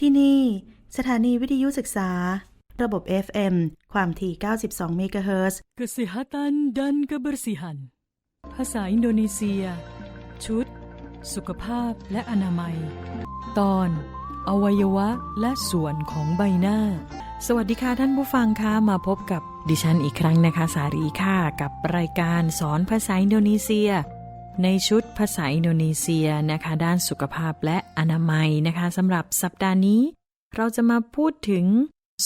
ที่นี่ สถานีวิทยุศึกษา ระบบ FM ความถี่ 92 เมกะเฮิรตซ์ Kesehatan dan Kebersihan ภาษาอินโดนีเซีย ชุด สุขภาพและอนามัย ตอน อวัยวะและส่วนของใบหน้า สวัสดีค่ะท่านผู้ฟังคะมาพบกับดิฉันอีกครั้งนะคะ สารีค่ะ กับรายการสอนภาษาอินโดนีเซีย ในชุดภาษาอินโดนีเซียนะคะ ด้านสุขภาพและอนามัยนะคะสำหรับสัปดาห์นี้ เราจะมาพูดถึง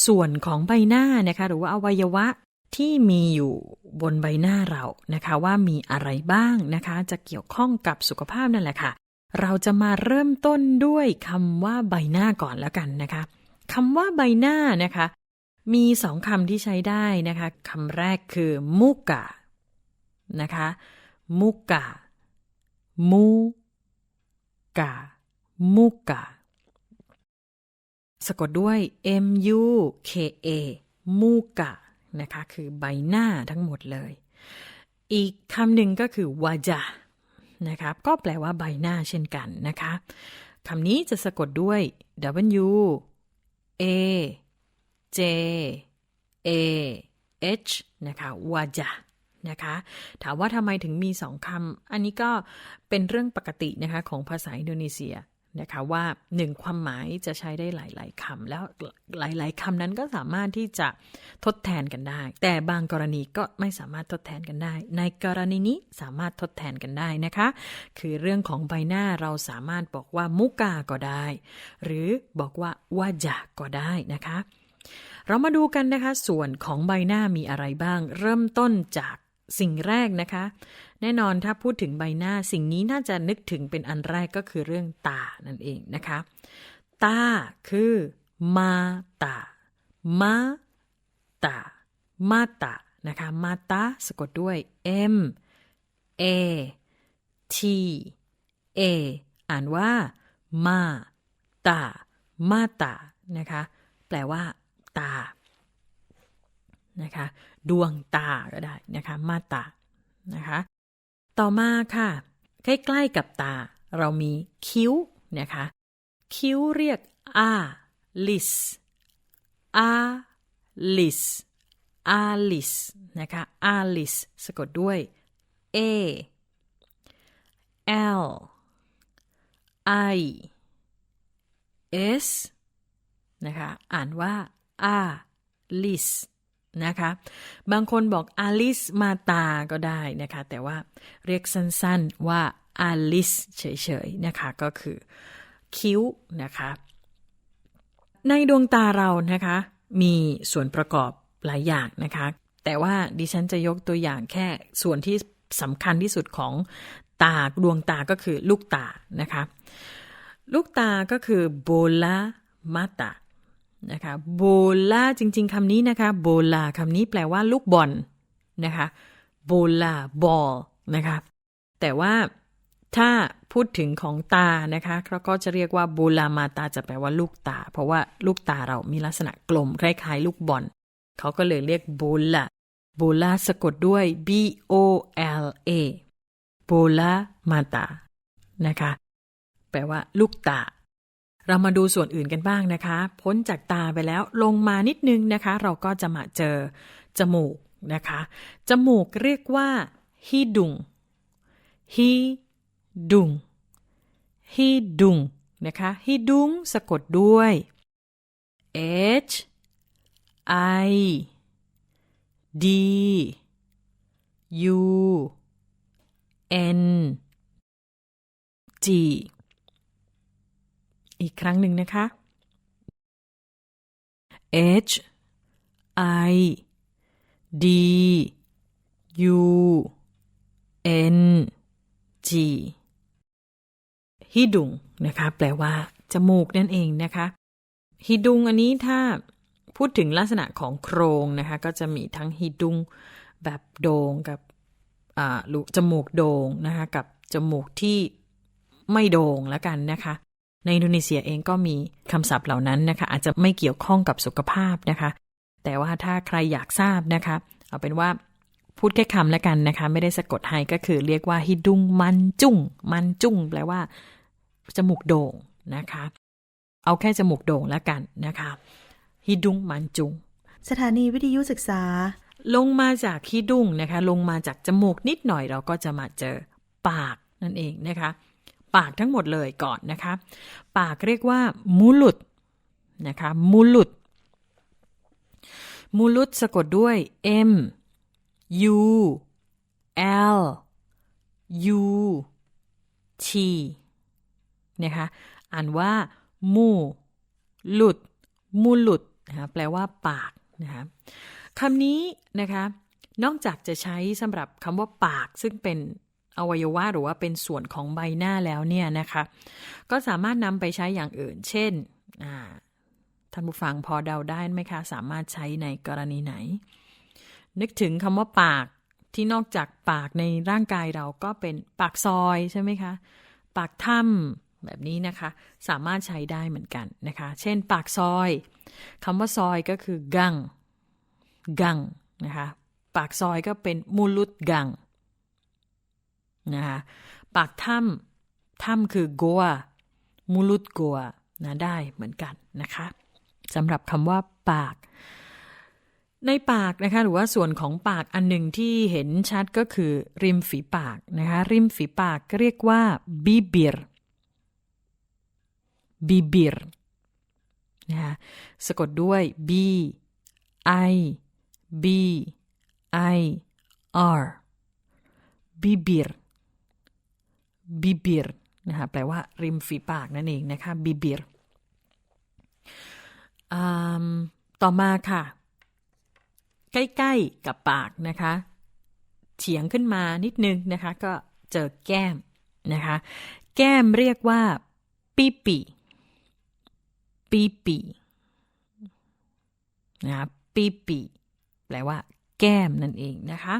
ส่วนของใบหน้านะคะ หรือว่าอวัยวะที่มีอยู่บนใบหน้าเรานะคะ ว่ามีอะไรบ้างนะคะ จะเกี่ยวข้องกับสุขภาพนั่นแหละค่ะ เราจะมาเริ่มต้นด้วยคำว่าใบหน้าก่อนแล้วกันนะคะคำว่าใบหน้านะคะ มีสองคำที่ใช้ได้นะคะคำแรกคือมุกะนะคะมุกะ กะมุกะสะกดด้วย M U K A มูกะนะคะ คือใบหน้าทั้งหมดเลย อีกคำหนึ่งก็คือวาจานะครับ ก็แปลว่าใบหน้าเช่นกันนะคะคำนี้จะสะกดด้วย W A J A H นะคะวาจา นะคะถามว่าทำไมถึงมีสองคำอันนี้ก็เป็นเรื่องปกตินะคะของภาษาอินโดนีเซียนะคะว่าหนึ่งความหมายจะใช้ได้หลาย ๆคำแล้วหลาย ๆคำนั้นก็สามารถที่จะทดแทนกันได้ แต่บางกรณีก็ไม่สามารถทดแทนกันได้ ในกรณีนี้สามารถทดแทนกันได้นะคะ คือเรื่องของใบหน้าเราสามารถบอกว่ามุกาก็ได้ หรือบอกว่าวาจาก็ได้นะคะ เรามาดูกันนะคะ ส่วนของใบหน้ามีอะไรบ้าง เริ่มต้นจาก สิ่งแรกนะคะ แน่นอนถ้าพูดถึงใบหน้าสิ่งนี้น่าจะนึกถึงเป็นอันแรกก็คือเรื่องตานั่นเองนะคะ ตาคือมาตามาตามาตานะคะมาตาสะกดด้วย M A T A อ่านว่ามาตามาตานะคะ แปลว่า ตา นะคะ ดวงตาก็ได้นะคะ มาตานะคะ ต่อมาค่ะ ใกล้ๆกับตา เรามีคิ้วนะคะ คิ้วเรียกอาลิสอาลิสอาลิสนะคะอาลิสสะกดด้วย A L I S นะคะ อ่านว่าอาลิส นะคะ บางคนบอกอลิสมาตาก็ได้นะคะ แต่ว่าเรียกสั้นๆว่าอลิสเฉยๆนะคะ ก็คือคิ้วนะคะ ในดวงตาเรานะคะ มีส่วนประกอบหลายอย่างนะคะ แต่ว่าดิฉันจะยกตัวอย่างแค่ส่วนที่สำคัญที่สุดของตาดวงตาก็คือลูกตานะคะ ลูกตาก็คือโบลามาตา นะคะโบลาจริง ๆคำนี้นะคะโบลาคำนี้แปลว่าลูกบอลนะคะโบลาบอลนะคะแต่ว่าถ้าพูดถึงของตานะคะเขาก็จะเรียกว่าโบลามาตาจะแปลว่าลูกตา เพราะว่าลูกตาเรามีลักษณะกลมคล้ายๆ ลูกบอลเขาก็เลยเรียกโบลาโบลาสะกดด้วย B O L A โบลามาตานะคะแปลว่าลูกตา เรามาดูส่วนอื่นกันบ้างนะคะ พ้นจากตาไปแล้วลงมานิดนึงนะคะ เราก็จะมาเจอจมูกนะคะ จมูกเรียกว่าฮิดุงฮิดุงฮิดุงนะคะฮิดุงสะกดด้วย H I D U N G อีกครั้งหนึ่งนะคะ H I D U N G ฮิดุงนะคะ แปลว่า จมูกนั่นเองนะคะ ฮิดุงอันนี้ถ้าพูดถึงลักษณะของโครงนะคะ ก็จะมีทั้งฮิดุงแบบโด่งกับจมูกโด่งนะคะ กับจมูกที่ไม่โด่งแล้วกันนะคะ ในอินโดนีเซียเองก็มีคำศัพท์เหล่านั้นนะคะ อาจจะไม่เกี่ยวข้องกับสุขภาพนะคะ แต่ว่าถ้าใครอยากทราบนะคะ เอาเป็นว่าพูดแค่คำแล้วกันนะคะ ไม่ได้สะกดให้ก็คือเรียกว่าฮิดุงมันจุ้งมันจุ้งแปลว่าจมูกโด่งนะคะ เอาแค่จมูกโด่งแล้วกันนะคะฮิดุงมันจุง สถานีวิทยุศึกษา ลงมาจากฮิดุงนะคะ ลงมาจากจมูกนิดหน่อยเราก็จะมาเจอปากนั่นเองนะคะ ปากทั้งหมดเลยก่อนนะคะ ปากเรียกว่ามูลุดนะคะมูลุดมูลุดสะกดด้วย M U L U T นะคะอ่านว่ามูหลุดมูหลุดนะคะแปลว่าปากนะคะคำนี้นะคะนอกจากจะใช้สำหรับคำว่าปากซึ่งเป็น อวัยวะหรือว่าเป็นส่วนของใบหน้าแล้วเนี่ยนะคะ ก็สามารถนำไปใช้อย่างอื่น เช่นท่านผู้ฟังพอเดาได้ไหมคะ สามารถใช้ในกรณีไหน นึกถึงคำว่าปากที่นอกจากปากในร่างกายเราก็เป็นปากซอยใช่ไหมคะ ปากถ้ำแบบนี้นะคะ สามารถใช้ได้เหมือนกันนะคะ เช่น ปากซอยคำว่าซอยก็คือ กัง กังนะคะ ปากซอยก็เป็นมูลุดกัง นะคะปากถ้ำถ้ำคือกัวมูลุดกัวนะได้เหมือนกันนะคะสำหรับคำว่าปาก ในปากนะคะหรือว่าส่วนของปากอันหนึ่งที่เห็นชัดก็คือริมฝีปากนะคะริมฝีปากเรียกว่าบิบิรบิบิรนะคะสะกดด้วย b i b i r บิบิร บิบิรนะคะแปลว่าริมฝีปากนั่นเองนะคะบิบิรต่อมาค่ะ ใกล้ๆกับปากนะคะเฉียงขึ้นมานิดนึงนะคะ ก็เจอแก้มนะคะ แก้มเรียกว่าปีปีปีปีนะคะปีปีแปลว่า แก้มนั่นเองนะคะ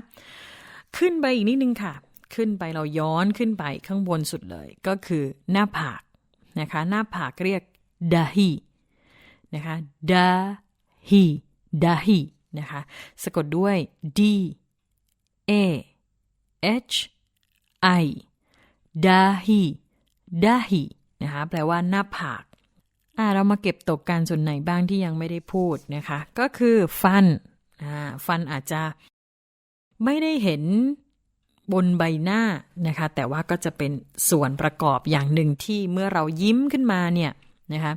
ขึ้นไปอีกนิดนึงค่ะ ขึ้นไปเราย้อนขึ้นไปข้างบนสุดเลย ก็คือหน้าผากนะคะหน้าผากเรียกดาฮีนะคะดาฮีดาฮีนะคะสะกดด้วย D A H I ดาฮีดาฮีนะคะแปลว่าหน้าผากอ่าเรามาเก็บตกการส่วนไหนบ้างที่ยังไม่ได้พูดนะคะ ก็คือฟันอ่าฟันอาจจะไม่ได้เห็น บนใบหน้านะคะ แต่ว่าก็จะเป็นส่วนประกอบอย่างหนึ่งที่เมื่อเรายิ้มขึ้นมาเนี่ยนะคะ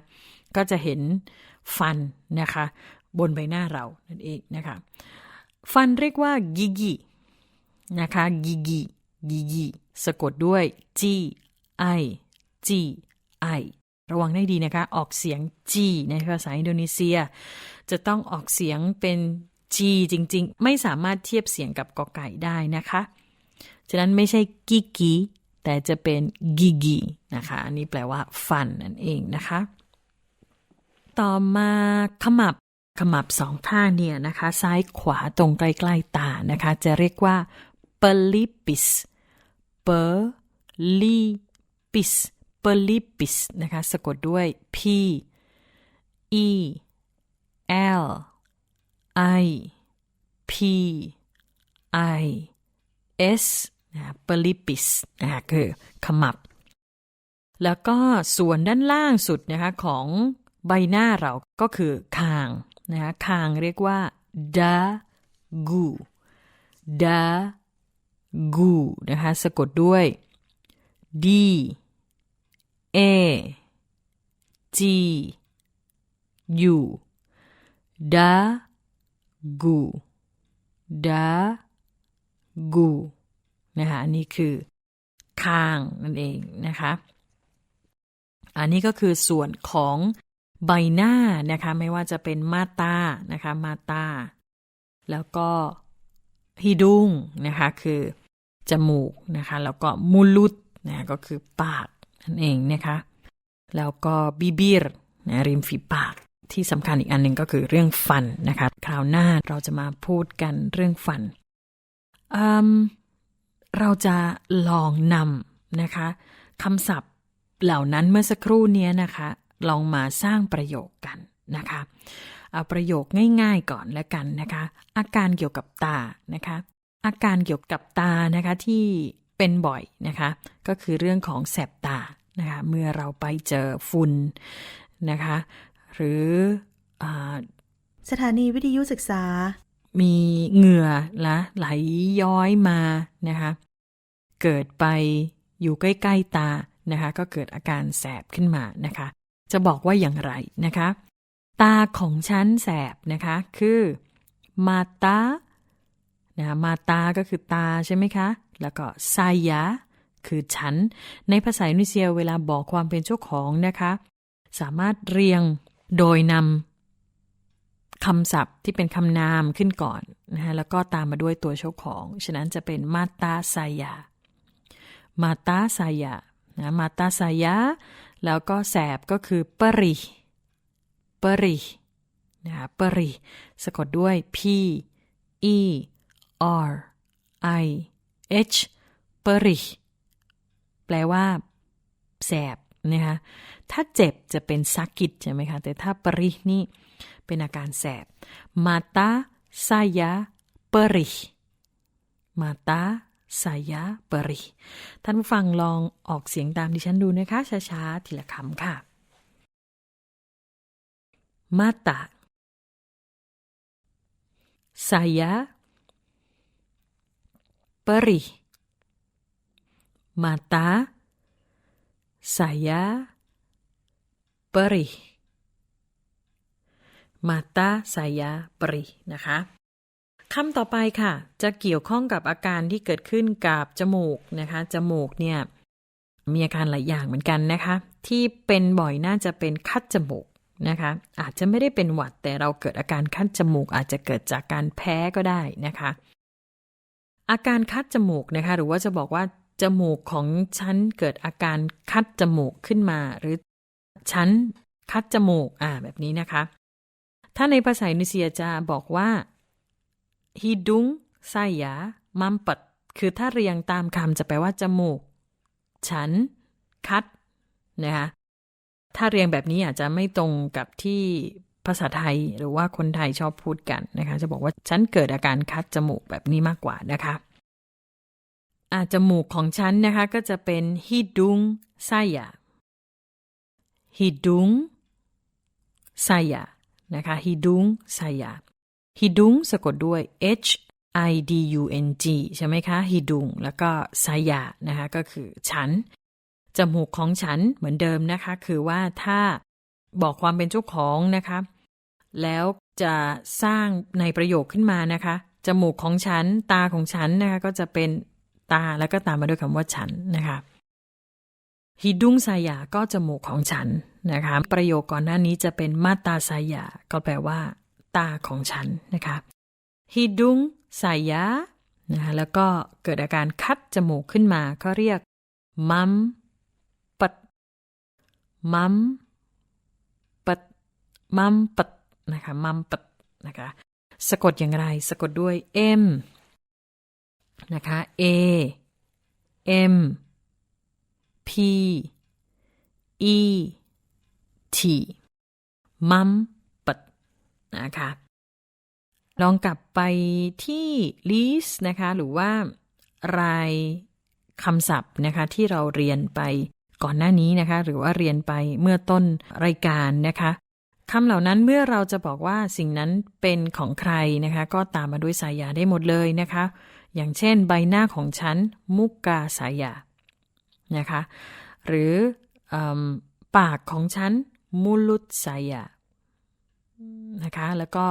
ก็จะเห็นฟันนะคะ บนใบหน้าเรานั่นเองนะคะ ฟันเรียกว่ากิกินะคะกิกิกิกิสะกดด้วย G I G I ระวังให้ดีนะคะ ออกเสียง G ในภาษาอินโดนีเซีย จะต้องออกเสียงเป็น G จริง ๆ ไม่สามารถเทียบเสียงกับกอไก่ได้นะคะ ฉะนั้นไม่ใช่กิกิแต่จะเป็นกิกินะคะอันนี้แปลว่าฟันนั่นเองนะคะ ต่อมาขมับขมับสองข้างเนี่ยนะคะ ซ้ายขวาตรงใกล้ๆตานะคะ จะเรียกว่า pelipis pelipis pelipis นะคะ สะกดด้วย p e l i p i s นะ pelipis นะคะคือขมับ แล้วก็ส่วนด้านล่างสุดนะคะของใบหน้าเราก็คือคางนะคะคางเรียกว่า da gu da gu นะคะสะกดด้วย d a g u da gu da gu นะคะอันนี้คือคางนั่นเองนะคะอันนี้ก็คือส่วนของใบหน้านะคะไม่ว่าจะเป็นมาตานะคะมาตา แล้วก็ฮิดุงนะคะคือจมูกนะคะแล้วก็มูลุดนะก็คือปากนั่นเองนะคะแล้วก็บิบิรนะริมฝีปากที่สำคัญอีกอันหนึ่งก็คือเรื่องฟันนะคะคราวหน้าเราจะมาพูดกันเรื่องฟันอืม เราจะลองนำนะคะคำศัพท์เหล่านั้นเมื่อสักครู่นี้นะคะ ลองมาสร้างประโยคกันนะคะเอาประโยคง่ายๆก่อนแล้วกันนะคะ อาการเกี่ยวกับตานะคะ อาการเกี่ยวกับตานะคะที่เป็นบ่อยนะคะ ก็คือเรื่องของแสบตานะคะ เมื่อเราไปเจอฝุ่นนะคะ หรืออสถานีวิทยุศึกษา มีเหงื่อละไหลย้อยมานะคะเกิดไปอยู่ใกล้ ๆ ตานะคะก็เกิดอาการแสบขึ้นมานะคะ จะบอกว่าอย่างไรนะคะ ตาของฉันแสบนะคะคือมาตานะะมาตาก็คือตาใช่ไหมคะ แล้วก็ไซยะคือฉัน ในภาษาอินโดนีเซียเวลาบอกความเป็นเจ้าของนะคะ สามารถเรียงโดยนำ คำศัพท์ที่เป็นคำนามขึ้นก่อนนะฮะแล้วก็ตามมาด้วยตัวเจ้าของ ฉะนั้นจะเป็นมาตาไซยะมาตาไซยะนะมาตาไซยะแล้วก็แสบก็คือปริปรินะคะปริสะกดด้วย P E R I H ปริแปลว่า แสบนะคะถ้าเจ็บจะเป็นซักกิดใช่ไหมคะ แต่ถ้าปรินี่ เป็นอาการแสบมาตาไซยะปริมาตาไซยะปริท่านผู้ฟังลองออกเสียงตามดิฉันดูนะคะ ช้าๆ ทีละคำค่ะ มาตา saya perih mata saya perih mata saya perih นะคะคำต่อไปค่ะ จะเกี่ยวข้องกับอาการที่เกิดขึ้นกับจมูกนะคะ จมูกเนี่ยมีอาการหลายอย่างเหมือนกันนะคะ ที่เป็นบ่อยน่าจะเป็นคัดจมูกนะคะ อาจจะไม่ได้เป็นหวัดแต่เราเกิดอาการคัดจมูก อาจจะเกิดจากการแพ้ก็ได้นะคะ อาการคัดจมูกนะคะ หรือว่าจะบอกว่าจมูกของฉันเกิดอาการคัดจมูกขึ้นมา หรือฉันคัดจมูกอ่าแบบนี้นะคะ ถ้าในภาษาอินโดนีเซียจะบอกว่า hidung saya mampet คือถ้าเรียงตามคำจะแปลว่าจมูก ฉัน คัด นะคะถ้าเรียงแบบนี้อาจจะไม่ตรงกับที่ภาษาไทยหรือว่าคนไทยชอบพูดกันนะคะ จะบอกว่าฉันเกิดอาการคัดจมูกแบบนี้มากกว่านะคะอาจมูกของฉันนะคะ ก็จะเป็น hidung saya hidung saya นะคะ hidung saya hidung สะกดด้วย h i d u n g ใช่ไหมคะ hidung แล้วก็ saya นะคะก็คือฉัน จมูกของฉันเหมือนเดิมนะคะ คือว่าถ้าบอกความเป็นเจ้าของนะคะ แล้วจะสร้างในประโยคขึ้นมานะคะ จมูกของฉัน ตาของฉันนะคะก็จะเป็นตาแล้วก็ตามมาด้วยคำว่าฉันนะคะฮิดุงสายาก็จมูกของฉัน นะคะ ประโยคก่อนหน้านี้จะเป็นมาตาสายาก็แปลว่า ตาของฉันนะคะฮิดุงสายานะคะแล้วก็เกิดอาการคัดจมูกขึ้นมาก็เรียก มัมปัดมัมปัดมัมปัดนะคะมัมปัดนะคะสะกดอย่างไร สะกดด้วย M นะคะ A M P E T มัมปัดนะคะ ลองกลับไปที่ list นะคะ หรือว่า รายคำศัพท์นะคะ ที่เราเรียนไปก่อนหน้านี้นะคะ หรือว่าเรียนไปเมื่อต้นรายการนะคะคำเหล่านั้นเมื่อเราจะบอกว่าสิ่งนั้นเป็นของใครนะคะ ก็ตามมาด้วยสายาได้หมดเลยนะคะ อย่างเช่น ใบหน้าของฉัน มุกกาสายานะคะ หรืออปากของฉัน มุลุตสายานะคะ แล้วก็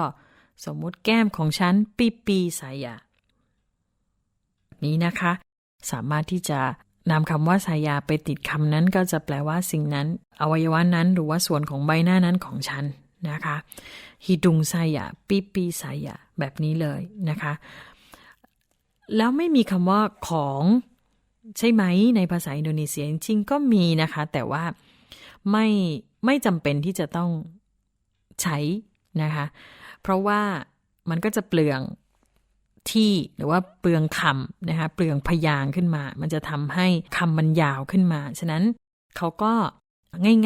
สมมุติแก้มของฉันปีปีสายานี้นะคะ สามารถที่จะนำคำว่าสายาไปติดคำนั้นก็จะแปลว่าสิ่งนั้น อวัยวะนั้นหรือว่าส่วนของใบหน้านั้นของฉันนะคะฮิดุงสายาปีปีสายาแบบนี้เลยนะคะ แล้วไม่มีคำว่าของใช่ไหมในภาษาอินโดนีเซียจริงๆก็มีนะคะ แต่ว่าไม่ ไม่จำเป็นที่จะต้องใช้นะคะ เพราะว่ามันก็จะเปลืองที่หรือว่าเปลืองคำนะคะเปลืองพยางขึ้นมา มันจะทำให้คำมันยาวขึ้นมา ฉะนั้นเขาก็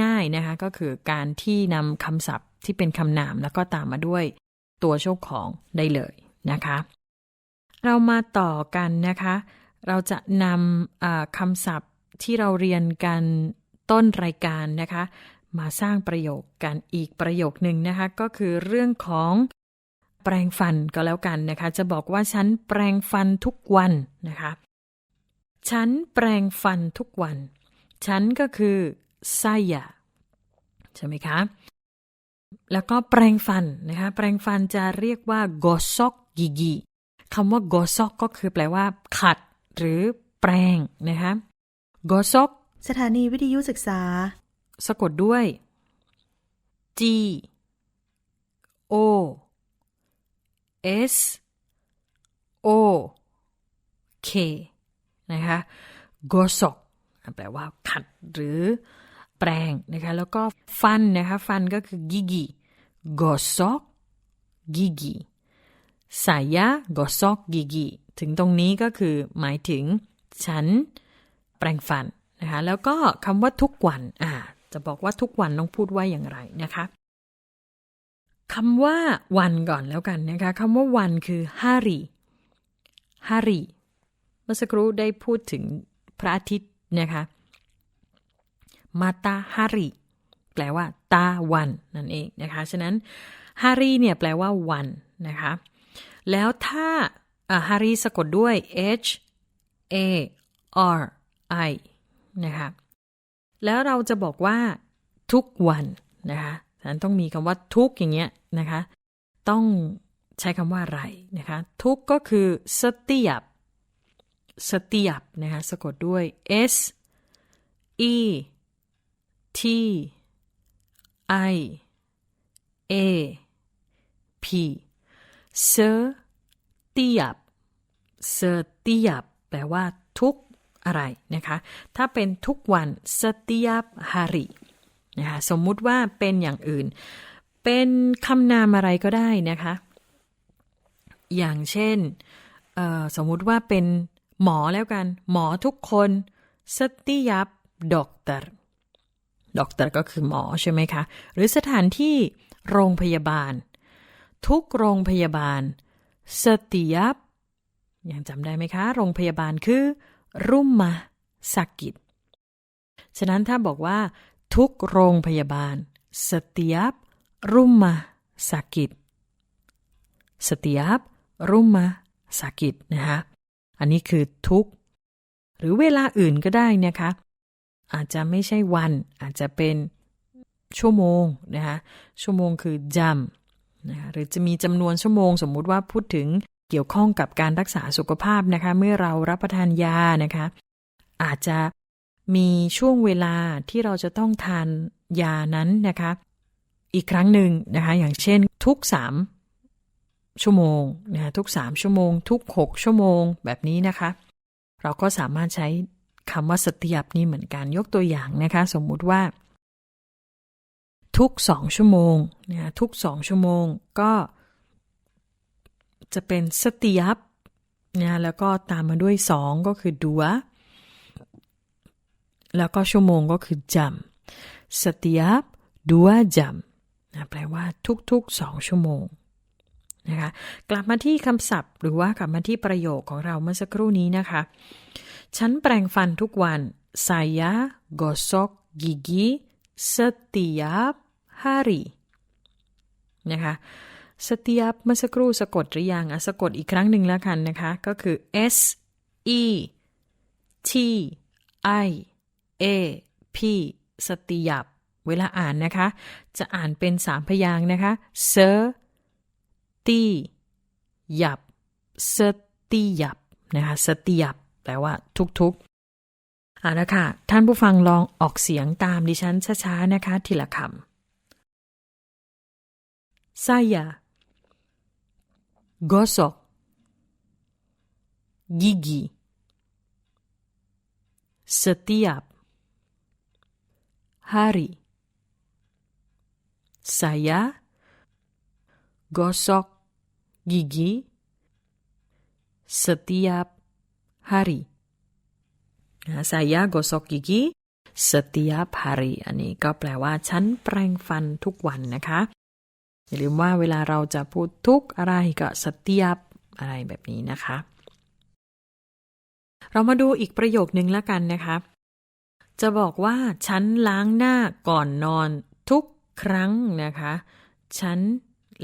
ง่ายๆนะคะก็คือการที่นำคำศัพท์ที่เป็นคำนามแล้วก็ตามมาด้วยตัวโชคของได้เลยนะคะ เรามาต่อกันนะคะ เราจะนำคำศัพท์ที่เราเรียนกันต้นรายการนะคะ มาสร้างประโยคกันอีกประโยคหนึ่งนะคะก็คือเรื่องของแปรงฟันก็แล้วกันนะคะ จะบอกว่าฉันแปรงฟันทุกวันนะคะฉันแปรงฟันทุกวัน ฉันก็คือไซยาใช่ไหมคะ แล้วก็แปรงฟันนะคะ แปรงฟันจะเรียกว่า gosok gigi คำว่า gosok ก็คือแปลว่า ขัด หรือแปรงนะคะ gosok สถานีวิทยุศึกษา สะกดด้วย G O S O K นะคะ gosok แปลว่าขัดหรือแปรงนะคะ แล้วก็ฟันนะคะ ฟันก็คือ gigi gosok gigi saya gosok gigi ถึงตรงนี้ก็คือหมายถึงฉันแปรงฟันนะคะ แล้วก็คำว่าทุกวัน อ่า จะบอกว่าทุกวันต้องพูดว่าอย่างไรนะคะคำว่าวันก่อนแล้วกันนะคะคำว่าวันคือ hari hari เมื่อสักครู่ได้พูดถึงพระอาทิตย์นะคะ mata hari แปลว่าตาวันนั่นเองนะคะ ฉะนั้น hari เนี่ยแปลว่าวันนะคะ แล้วถ้าอ่า hari สะกดด้วย h a r i นะคะ แล้วเราจะบอกว่าทุกวันนะคะฉะนั้นต้องมีคำว่าทุกอย่างเงี้ยนะคะ ต้องใช้คำว่าอะไรนะคะ ทุกก็คือ setiap setiap นะคะสะกดด้วย s e t i a p setiap setiap แปลว่าทุก อะไรนะคะ ถ้าเป็นทุกวัน setiap hari นะคะสมมุติว่าเป็นอย่างอื่น เป็นคำนามอะไรก็ได้นะคะ อย่างเช่น สมมุติว่าเป็นหมอแล้วกัน หมอทุกคน setiap dokter dokter ก็คือหมอใช่ไหมคะ หรือสถานที่โรงพยาบาล ทุกโรงพยาบาล setiap ยังจำได้ไหมคะ โรงพยาบาลคือ rumah sakit ฉะนั้นถ้าบอกว่า ทุกโรงพยาบาล setiap rumah sakit setiap rumah sakit นะคะอันนี้คือทุก หรือเวลาอื่นก็ได้นะคะอาจจะไม่ใช่วัน อาจจะเป็นชั่วโมงนะคะชั่วโมงคือจำนะคะหรือจะมีจำนวนชั่วโมง สมมุติว่าพูดถึง เกี่ยวข้องกับการรักษาสุขภาพนะคะ เมื่อเรารับประทานยานะคะ อาจจะมีช่วงเวลาที่เราจะต้องทานยานั้นนะคะ อีกครั้งหนึ่งนะคะ อย่างเช่นทุกสามชั่วโมงนะคะทุกสามชั่วโมง ทุกหกชั่วโมงแบบนี้นะคะ เราก็สามารถใช้คำว่าสติยับนี้เหมือนกันยกตัวอย่างนะคะ สมมุติว่า ทุกสองชั่วโมงนะคะทุกสองชั่วโมงก็ จะเป็นสติยับนะแล้วก็ตามมาด้วยสองก็คือดัว แล้วก็ชั่วโมงก็คือจำ setiap dua jam นะแปลว่าทุกๆสองชั่วโมงนะคะกลับมาที่คำศัพท์ หรือว่ากลับมาที่ประโยคของเราเมื่อสักครู่นี้นะคะ ฉันแปรงฟันทุกวัน saya gosok gigi setiap hari นะคะ setiap เมื่อสักครู่สะกดหรือยังอะสะกดอีกครั้งหนึ่งแล้วกันนะคะ ก็คือ s e t i a p สติยับ เวลาอ่านนะคะ จะอ่านเป็นสามพยางค์นะคะ s t i ยับสติยับนะคะสติยับแปลว่าทุกๆอ่านะค่ะ ท่านผู้ฟังลองออกเสียงตามดิฉันช้าๆนะคะ ทีละคำ saya gosok gigi setiap hari. Saya gosok gigi setiap hari. Nah, saya gosok gigi setiap hari อันนี้ก็แปลว่า ฉันแปรงฟันทุกวันนะคะ อย่าลืมว่าเวลาเราจะพูดทุกอะไรก็สติยับอะไรแบบนี้นะคะ เรามาดูอีกประโยคนึงแล้วกันนะคะ จะบอกว่าฉันล้างหน้าก่อนนอนทุกครั้งนะคะ ฉัน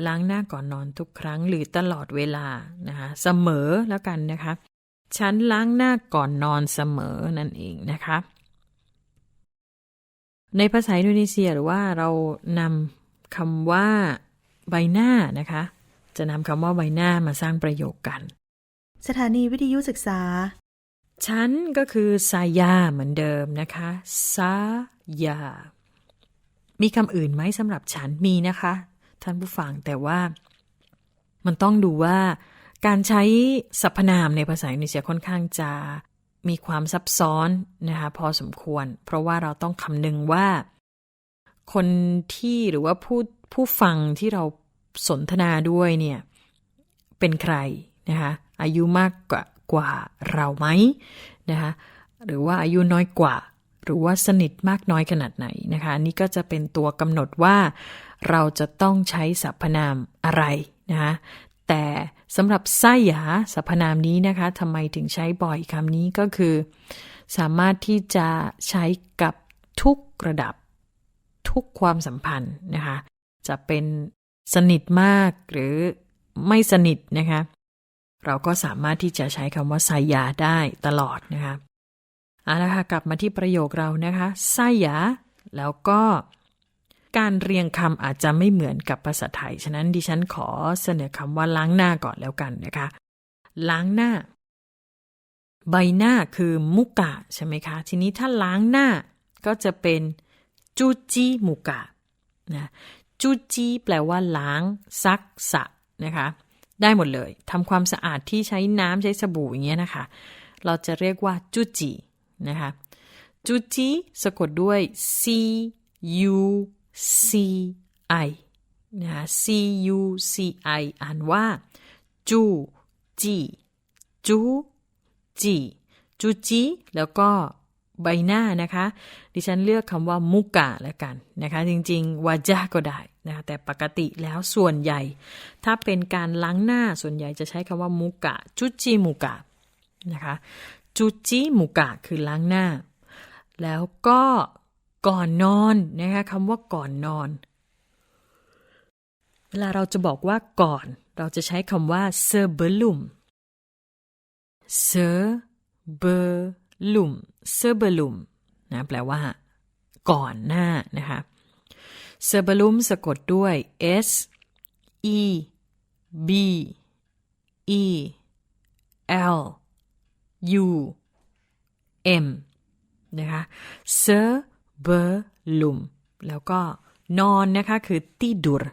ล้างหน้าก่อนนอนทุกครั้งหรือตลอดเวลานะคะเสมอแล้วกันนะคะ ฉันล้างหน้าก่อนนอนเสมอนั่นเองนะคะ ในภาษาอินโดนีเซียหรือว่าเรานำคำว่า ใบหน้านะคะ จะนำคำว่าใบหน้ามาสร้างประโยคกัน สถานีวิทยุศึกษา ฉันก็คือสายาเหมือนเดิมนะคะสายา มีคำอื่นไหมสำหรับฉันมีนะคะ ท่านผู้ฟังแต่ว่า มันต้องดูว่า การใช้สรรพนามในภาษาอินโดนีเซียค่อนข้างจะมีความซับซ้อนนะคะพอสมควร เพราะว่าเราต้องคำนึงว่า คนที่หรือว่าผู้ผู้ฟังที่เรา สนทนาด้วยเนี่ยเป็นใครนะคะอายุมากกว่ากว่าเราไหมนะคะหรือว่าอายุน้อยกว่า หรือว่าสนิทมากน้อยขนาดไหนนะคะอันนี่ก็จะเป็นตัวกำหนดว่าเราจะต้องใช้สรรพนามอะไรนะคะแต่สำหรับไส้หยาสรรพนามนี้นะคะทำไมถึงใช้บ่อยคำนี้ก็คือ สามารถที่จะใช้กับทุกระดับทุกความสัมพันธ์นะคะจะเป็น สนิทมากหรือไม่สนิทนะคะ เราก็สามารถที่จะใช้คำว่าไซยาได้ตลอดนะคะเอาละค่ะกลับมาที่ประโยคเรานะคะไซยาแล้วก็การเรียงคำอาจจะไม่เหมือนกับภาษาไทย ฉะนั้นดิฉันขอเสนอคำว่าล้างหน้าก่อนแล้วกันนะคะ ล้างหน้า ใบหน้าคือมุกะใช่ไหมคะ ทีนี้ถ้าล้างหน้าก็จะเป็นจูจิมุกะนะ จูจิแปลว่าล้าง ซักสะนะคะ ได้หมดเลยทำความสะอาดที่ใช้น้ำใช้สบู่อย่างเงี้ยนะคะ เราจะเรียกว่าจูจินะคะจูจิสะกดด้วย c u c i นะคะ c u c i อ่านว่าจูจีจูจีจูจีแล้วก็ใบหน้านะคะ ดิฉันเลือกคำว่ามุกะแล้วกันนะคะ จริงๆวาจาก็ได้ นะคะแต่ปกติแล้วส่วนใหญ่ ถ้าเป็นการล้างหน้าส่วนใหญ่จะใช้คำว่ามุกะจุจิมุกะนะคะจุจิมุกะคือล้างหน้า แล้วก็ก่อนนอนนะคะคำว่าก่อนนอน เวลาเราจะบอกว่าก่อน เราจะใช้คำว่า sebelum sebelum sebelum นะแปลว่า ก่อนหน้านะคะ เซเบาลุมสะกดด้วย S E B E L U M นะคะเซเบลุมแล้วก็นอนนะคะคือติดุร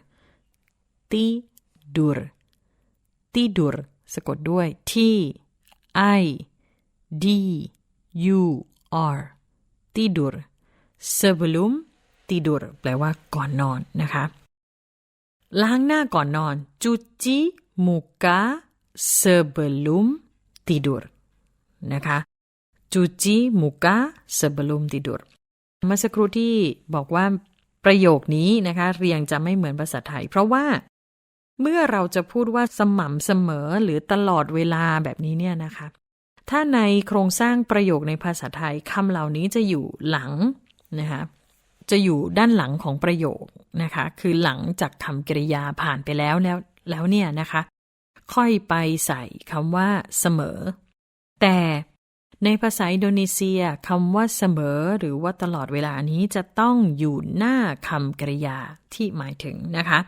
ติดุรติดุรสะกดด้วย T I D U R tidur sebelum tidur แปลว่าก่อนนอนนะคะ ล้างหน้าก่อนนอน cuci muka sebelum tidur นะคะ cuci muka sebelum tidur เมื่อสักครู่ที่บอกว่าประโยคนี้นะคะ เรียงจะไม่เหมือนภาษาไทย เพราะว่าเมื่อเราจะพูดว่าสม่ำเสมอหรือตลอดเวลาแบบนี้เนี่ยนะคะ ถ้าในโครงสร้างประโยคในภาษาไทยคำเหล่านี้จะอยู่หลังนะคะ จะอยู่ด้านหลังของประโยคนะคะ คือหลังจากคำกริยาผ่านไปแล้วแล้วแล้วเนี่ยนะคะ ค่อยไปใส่คำว่าเสมอ แต่ในภาษาอินโดนีเซียคำว่าเสมอ หรือว่าตลอดเวลานี้จะต้องอยู่หน้าคำกริยาที่หมายถึงนะคะ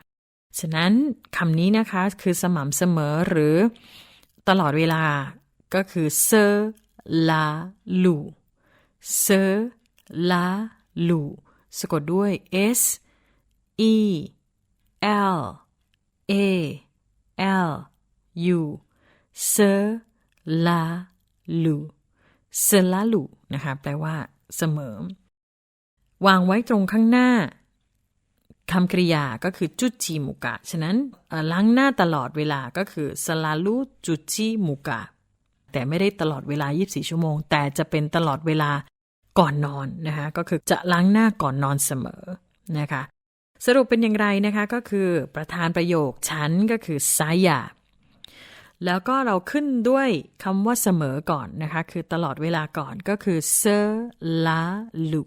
ฉะนั้นคำนี้นะคะคือสม่ำเสมอหรือตลอดเวลาก็คือ selalu selalu สะกดด้วย s e l a l u selalu selalu นะคะแปลว่า เสมอ วางไว้ตรงข้างหน้าคำกริยาก็คือจุจิมุกะ ฉะนั้นล้างหน้าตลอดเวลาก็คือ selalu cuci muka แต่ไม่ได้ตลอดเวลา 24 ชั่วโมง แต่จะเป็นตลอดเวลา ก่อนนอนนะคะก็คือจะล้างหน้าก่อนนอนเสมอนะคะสรุปเป็นอย่างไรนะคะก็คือประธานประโยคฉันก็คือสายาแล้วก็เราขึ้นด้วยคำว่าเสมอก่อนนะคะคือตลอดเวลาก่อนก็คือ selalu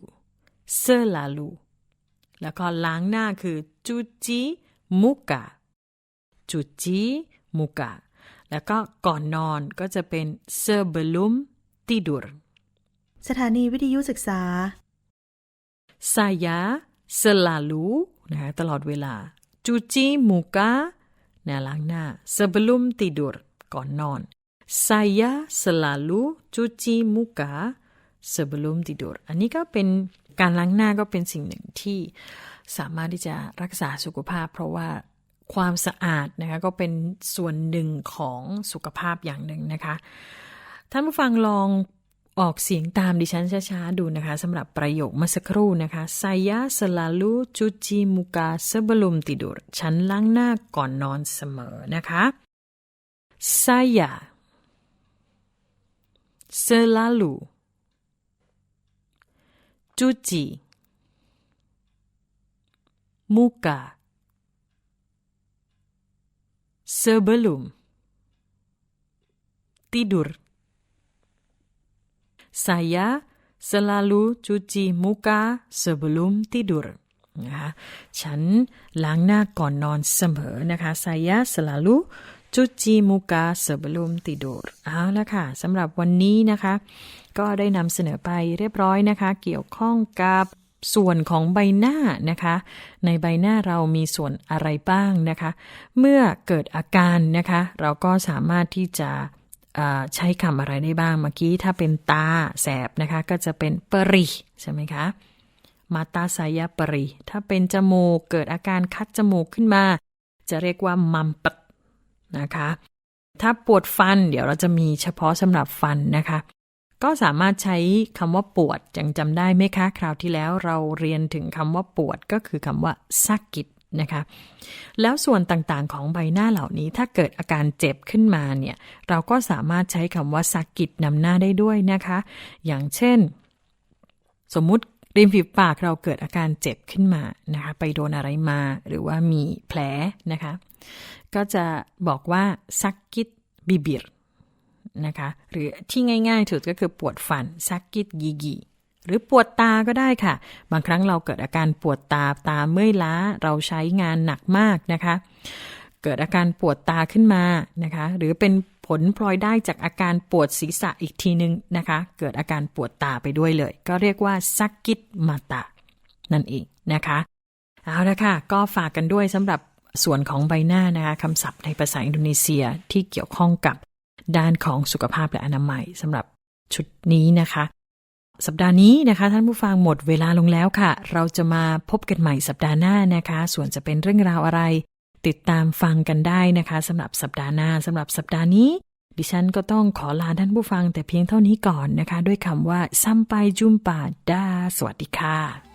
selalu แล้วก็ล้างหน้าคือ cuci muka cuci muka แล้วก็ก่อนนอนก็จะเป็น sebelum tidur สถานีวิทยุศึกษา saya selalu นะคะตลอดเวลา cuci muka นะล้างหน้า sebelum tidur ก่อนนอน saya selalu cuci muka sebelum tidur อันนี้ก็เป็นการล้างหน้าก็เป็นสิ่งหนึ่งที่สามารถที่จะรักษาสุขภาพ เพราะว่าความสะอาดนะคะก็เป็นส่วนหนึ่งของสุขภาพอย่างหนึ่งนะคะ ท่านผู้ฟังลอง ออกเสียงตามดิฉันช้าๆ ดูนะคะสำหรับประโยคเมื่อสักครู่นะคะ saya selalu cuci muka sebelum tidur ฉันล้างหน้าก่อนนอนเสมอนะคะ saya selalu cuci muka sebelum tidur saya selalu cuci muka sebelum tidur นะคะฉันล้างหน้าก่อนนอนเสมอนะคะ saya selalu cuci muka sebelum tidur เอาละค่ะสำหรับวันนี้นะคะ ก็ได้นำเสนอไปเรียบร้อยนะคะ เกี่ยวข้องกับส่วนของใบหน้านะคะ ในใบหน้าเรามีส่วนอะไรบ้างนะคะ เมื่อเกิดอาการนะคะ เราก็สามารถที่จะ ใช้คำอะไรได้บ้างเมื่อกี้ถ้าเป็นตาแสบนะคะ ก็จะเป็นปริใช่ไหมคะมาตาสายปริ ถ้าเป็นจมูกเกิดอาการคัดจมูกขึ้นมา จะเรียกว่ามัมปดนะคะ ถ้าปวดฟันเดี๋ยวเราจะมีเฉพาะสำหรับฟันนะคะ ก็สามารถใช้คำว่าปวดยังจำได้ไหมคะ คราวที่แล้วเราเรียนถึงคำว่าปวดก็คือคำว่าซักกิด นะคะ แล้วส่วนต่างๆของใบหน้าเหล่านี้ถ้าเกิดอาการเจ็บขึ้นมาเนี่ย เราก็สามารถใช้คำว่าซักกิดนำหน้าได้ด้วยนะคะ อย่างเช่น สมมุติริมฝีปากเราเกิดอาการเจ็บขึ้นมานะคะ ไปโดนอะไรมาหรือว่ามีแผลนะคะ ก็จะบอกว่าซักกิดบิบิรนะคะ หรือที่ง่ายๆสุดก็คือปวดฟันซักกิดยีกี หรือปวดตาก็ได้ค่ะ บางครั้งเราเกิดอาการปวดตาตาเมื่อยล้าเราใช้งานหนักมากนะคะ เกิดอาการปวดตาขึ้นมานะคะ หรือเป็นผลพลอยได้จากอาการปวดศีรษะอีกทีนึงนะคะ เกิดอาการปวดตาไปด้วยเลย ก็เรียกว่าซักกิดมาตานั่นเองนะคะเอาละค่ะ ก็ฝากกันด้วยสำหรับส่วนของใบหน้านะคะคำศัพท์ในภาษาอินโดนีเซียที่เกี่ยวข้องกับด้านของสุขภาพและอนามัยสำหรับชุดนี้นะคะ สัปดาห์นี้นะคะท่านผู้ฟังหมดเวลาลงแล้วค่ะ เราจะมาพบกันใหม่สัปดาห์หน้านะคะ ส่วนจะเป็นเรื่องราวอะไร ติดตามฟังกันได้นะคะสำหรับสัปดาห์หน้าสำหรับสัปดาห์นี้ ดิฉันก็ต้องขอลาท่านผู้ฟังแต่เพียงเท่านี้ก่อนนะคะ ด้วยคำว่าซัมไปจุมปาดาสวัสดีค่ะ